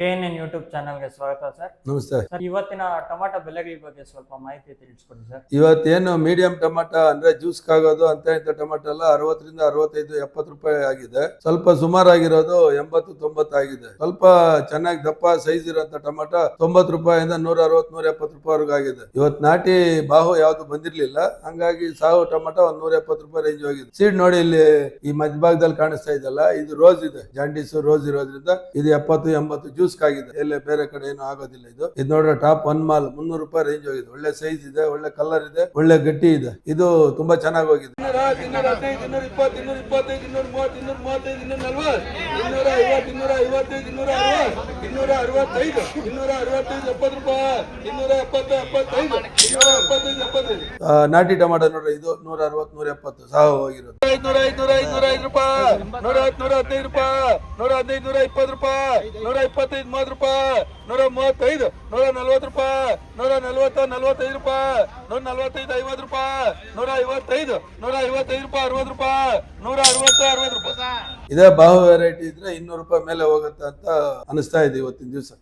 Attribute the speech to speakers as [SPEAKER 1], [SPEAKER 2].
[SPEAKER 1] K N N YouTube ಚಾನಲ್ಗೆ ಸ್ವಾಗತ sir.
[SPEAKER 2] ನಮಸ್ತೆ.
[SPEAKER 1] ಸರ್ ಇವತ್ತಿನ ಟೊಮಾಟೊ ಬೆಲೆಗಳ ಬಗ್ಗೆ ಸ್ವಲ್ಪ ಮಾಹಿತಿ ತಿಳಿಸ್ಕೊಡಿ ಸರ್.
[SPEAKER 2] ಇವತ್ತೇನು ಮೀಡಿಯಂ ಟೊಮಾಟ ಅಂದ್ರೆ ಜ್ಯೂಸ್ ಆಗೋದು ಅಂತ ಇಂಥ ಟೊಮಾಟೊ ಎಲ್ಲ ಅರವತ್ತರಿಂದ ಅರವತ್ತೈದು ಎಪ್ಪತ್ತು ರೂಪಾಯಿ ಆಗಿದೆ. ಸ್ವಲ್ಪ ಸುಮಾರಾಗಿರೋದು ಎಂಬತ್ತು ತೊಂಬತ್ತು ಆಗಿದೆ. ಸ್ವಲ್ಪ ಚೆನ್ನಾಗಿ ದಪ್ಪ ಸೈಜ್ ಇರೋಂಥ ಟೊಮಾಟ ತೊಂಬತ್ ರೂಪಾಯಿಂದ ನೂರ ಅರವತ್ ನೂರ ಎಪ್ಪತ್ತು ರೂಪಾಯಿವರೆಗೂ ಆಗಿದೆ. ಇವತ್ತು ನಾಟಿ ಬಾಹು ಯಾವ್ದು ಬಂದಿರ್ಲಿಲ್ಲ. ಹಂಗಾಗಿ ಸಾವು ಟೊಮಾಟೊ ಒಂದ್ ನೂರ ಎಪ್ಪತ್ತು ರೂಪಾಯಿ ರೇಂಜ್ ಹೋಗಿದೆ. ಸೀಡ್ ನೋಡಿ ಇಲ್ಲಿ ಈ ಮಧ್ಯಭಾಗದಲ್ಲಿ ಕಾಣಿಸ್ತಾ ಇದೆಯಲ್ಲ ಇದು ರೋಸ್ ಇದೆ. ಜಾಂಡೀಸ್ ರೋಸ್ ಇರೋದ್ರಿಂದ ಇದು ಎಪ್ಪತ್ತು ಎಂಬತ್ತು ಜ್ಯೂಸ್ ಆಗಿದೆ. ಎಲ್ಲೇ ಬೇರೆ ಕಡೆ ಏನು ಆಗೋದಿಲ್ಲ ಇದು. ಇದು ನೋಡ್ರೆ ಟಾಪ್ ಒನ್ ಮಾಲ್. ಮುನ್ನೂರು ರೂಪಾಯಿ ರೇಂಜ್ ಹೋಗಿದೆ. ಒಳ್ಳೆ ಸೈಜ್ ಇದೆ ಒಳ್ಳೆ ಕಲರ್ ಇದೆ ಒಳ್ಳೆ ಗಟ್ಟಿ ಇದೆ. ಇದು ತುಂಬಾ ಚೆನ್ನಾಗಿ ಹೋಗಿದೆ.
[SPEAKER 3] ಇನ್ನೂರ ಹದಿನೈದು ಇನ್ನೂರ ಇಪ್ಪತ್ತು ಇನ್ನೂರ ಇಪ್ಪತ್ತೈದು ಇನ್ನೂರ ಮೂವತ್ತು ಇನ್ನೂರ ಮೂವತ್ತೈದು ಇನ್ನೂರ ನಲ್ವತ್ತು ಇನ್ನೂರ ಐವತ್ತು ಇನ್ನೂರ ಐವತ್ತೈದು ಇನ್ನೂರ ಅರವತ್ತು ಇನ್ನೂರ ಅರವತ್ತೈದು ಇನ್ನೂರ ಅರವತ್ತೈದು ಎಪ್ಪತ್ತು ರೂಪಾಯಿ. ಇನ್ನೂರ ಎಪ್ಪತ್ತು ಎಪ್ಪತ್ತೈದು ಇನ್ನೂರ ಎಪ್ಪತ್ತೈದು ಎಪ್ಪತ್ತೈದು.
[SPEAKER 2] ಆ, ನಾಟಿ ಟಮಾಟೋ ನೋಡ್ರಿ ಇದು ನೂರ ಅರವತ್ ನೂರ ಎಪ್ಪತ್ತು. ಸಾವು ಹೋಗಿರೋದು
[SPEAKER 3] ಐದ್ನೂರ ಐದ್ನೂರ ಐದ್ನೂರ ಐದು ರೂಪಾಯಿ. ನೂರ ಹತ್ತು ನೂರ ಹದಿನೈದು ರೂಪಾಯಿ. ನೂರ ಹದಿನೈದು ನೂರ ಇಪ್ಪತ್ತು ರೂಪಾಯಿ. ನೂರ ಇಪ್ಪತ್ತೈದು ಮೂವತ್ತು ರೂಪಾಯಿ. ನೂರ ಮೂವತ್ತೈದು ನೂರ ನಲ್ವತ್ತು ರೂಪಾಯಿ. ನೂರ ನಲ್ವತ್ತು ನಲ್ವತ್ತೈದು ರೂಪಾಯಿ. ನೂರ ನಲ್ವತ್ತೈದು ಐವತ್ತು ರೂಪಾಯಿ. ನೂರ ಐವತ್ತೈದು ನೂರ ಐವತ್ತೈದು ರೂಪಾಯಿ, ಅರವತ್ತು ರೂಪಾಯಿ. ನೂರ ಅರವತ್ತು ಅರವತ್ತು ರೂಪಾಯಿ.
[SPEAKER 2] ಇದೇ ಬಾಹು ವೆರೈಟಿ ಇದ್ರೆ ಇನ್ನೂರು ರೂಪಾಯಿ ಮೇಲೆ ಹೋಗುತ್ತೆ ಅಂತ ಅನಿಸ್ತಾ ಇದೆ ಇವತ್ತಿನ ದಿವಸ.